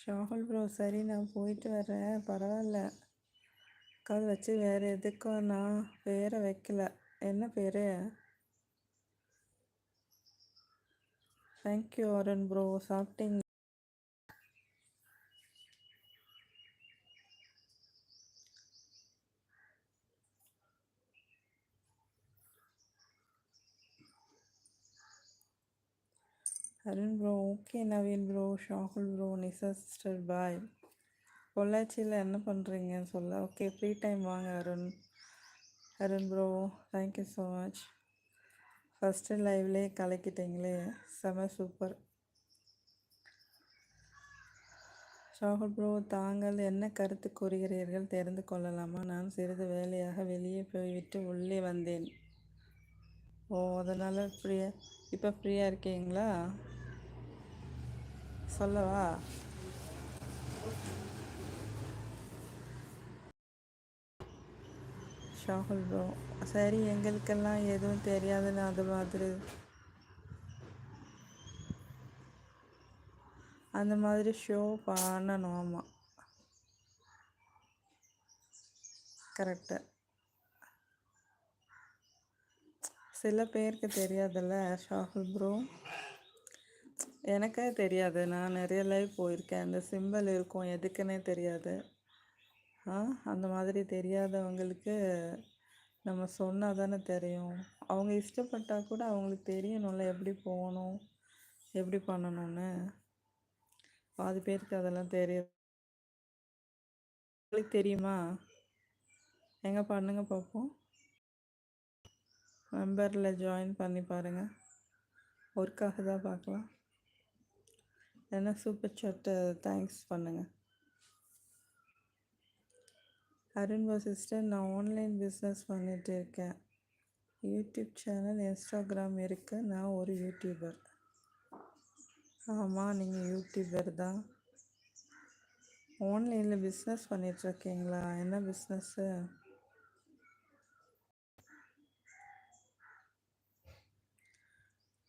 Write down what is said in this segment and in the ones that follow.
Shahul bro சரி நான் போயிட்டு வரேன். பரவாயில்ல. அக்காவது வச்சு வேறு எதுக்கும் நான் பேரை வைக்கல. என்ன பேர்? தேங்க்யூ அருண் ப்ரோ சாப்பிட்டீங்க. Arun bro okay Naveen bro Shahul bro Nisha sister bye பொள்ளாச்சியில் என்ன பண்ணுறீங்கன்னு சொல்ல ஓகே ஃப்ரீ டைம் வாங்க Arun. Arun bro thank you so much first லைவ்லே கலக்கிட்டீங்களே செம சூப்பர் ஷாகுல் ப்ரோ தாங்கள் என்ன கருத்து கூறுகிறீர்கள் தெரிந்து கொள்ளலாமா? நான் சிறிது வேலையாக வெளியே போய்விட்டு உள்ளே வந்தேன். ஓ அதனால் ஃப்ரீயாக இப்போ ஃப்ரீயாக இருக்கீங்களா? சொல்லவா? ஷாகுல் ப்ரோ சரி எங்களுக்கெல்லாம் எதுவும் தெரியாதுன்னு அது மாதிரி. அந்த மாதிரி ஷோ பண்ணணும் ஆமாம் கரெக்டாக சில பேருக்கு தெரியாதுல்ல ஷாகுல் ப்ரோ எனக்கே தெரியாது. நான் நிறைய லைவ் போயிருக்கேன். அந்த சிம்பிள் இருக்கும். எதுக்குன்னே தெரியாது. ஆ அந்த மாதிரி தெரியாதவங்களுக்கு நம்ம சொன்னால் தானே தெரியும். அவங்க இஷ்டப்பட்டால் கூட அவங்களுக்கு தெரியணும்ல எப்படி போகணும் எப்படி பண்ணணும்னு. பாதி பேருக்கு அதெல்லாம் தெரியும் உங்களுக்கு தெரியுமா? எங்கே பண்ணுங்க பார்ப்போம் மெம்பரில் ஜாயின் பண்ணி பாருங்கள் ஒர்க்காக தான் பார்க்கலாம். என்ன சூப்பர் சாட்டு தேங்க்ஸ் பண்ணுங்கள் அருண்பா சிஸ்டர் நான் ஆன்லைன் பிஸ்னஸ் பண்ணிகிட்டு இருக்கேன். யூடியூப் சேனல் இன்ஸ்டாகிராம் இருக்குது நான் ஒரு யூடியூபர் ஆமாம் நீங்கள் யூடியூபர் தான். ஆன்லைனில் பிஸ்னஸ் பண்ணிகிட்ருக்கீங்களா என்ன business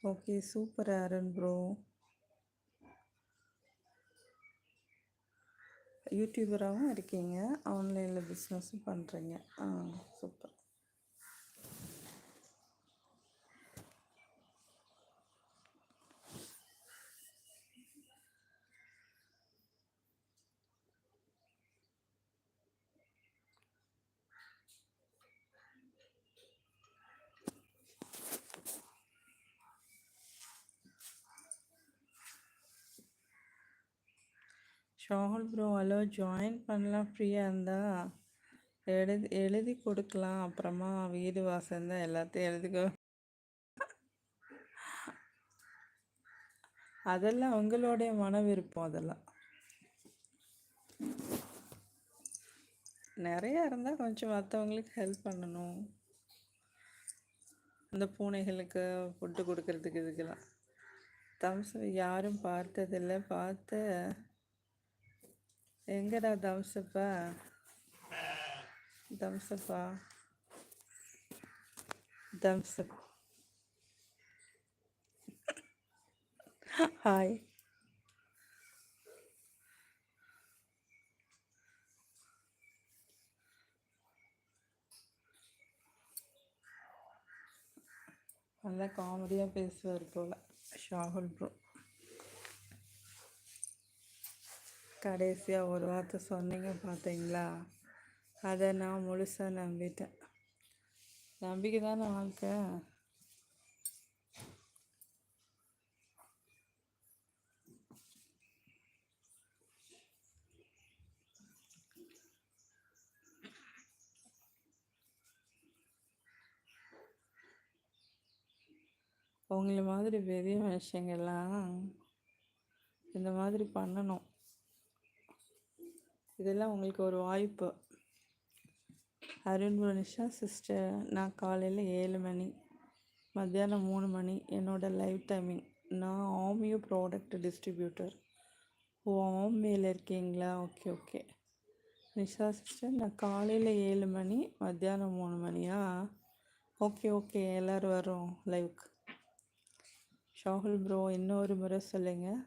okay super Aran bro யூடியூபராகவும் இருக்கீங்க ஆன்லைனில் பிஸ்னஸும் பண்ணுறீங்க ஆ சூப்பர் ராகுல் ப்ரோ ஹலோ ஜாயின் பண்ணலாம். ஃப்ரீயாக இருந்தால் எழுதி எழுதி கொடுக்கலாம். அப்புறமா வீடு வாசல் தான் எல்லாத்தையும் எழுதிக்கோ. அதெல்லாம் உங்களுடைய மன விருப்பம் அதெல்லாம். நிறையா இருந்தால் கொஞ்சம் மற்றவங்களுக்கு ஹெல்ப் பண்ணணும். அந்த பூனைகளுக்கு ஃபுட்டு கொடுக்கறதுக்கு இதுக்கெல்லாம். தம்ஸ் யாரும் பார்த்ததில்லை. பார்த்து எங்கடா தம்சப்பா தம்சப்பா தம்சப் ஹாய் நல்லா காமெடியாக பேசுவார் போல் ஷாகுல் ப்ரோ கடைசியாக ஒரு வார்த்தை சொன்னீங்க பார்த்தீங்களா அதை நான் முழுசாக நம்பிட்டேன். நம்பிக்கை தானே வாழ்க்கை? உங்களை மாதிரி பெரிய விஷயங்கள்லாம் இந்த மாதிரி பண்ணணும். இதெல்லாம் உங்களுக்கு ஒரு வாய்ப்பு. அருண் சிஸ்டர் நான் காலையில் ஏழு மணி மத்தியானம் மூணு மணி என்னோடய லைவ் டைமிங் நான் ஆமியோ ப்ராடக்ட் டிஸ்ட்ரிபியூட்டர் ஓ ஆமியில் இருக்கீங்களா? ஓகே ஓகே நிஷா சிஸ்டர் நான் காலையில் ஏழு மணி மத்தியானம் மூணு மணியா? ஓகே ஓகே எல்லோரும் வரோம் லைவுக்கு ஷாகுல் ப்ரோ இன்னொரு முறை சொல்லுங்கள்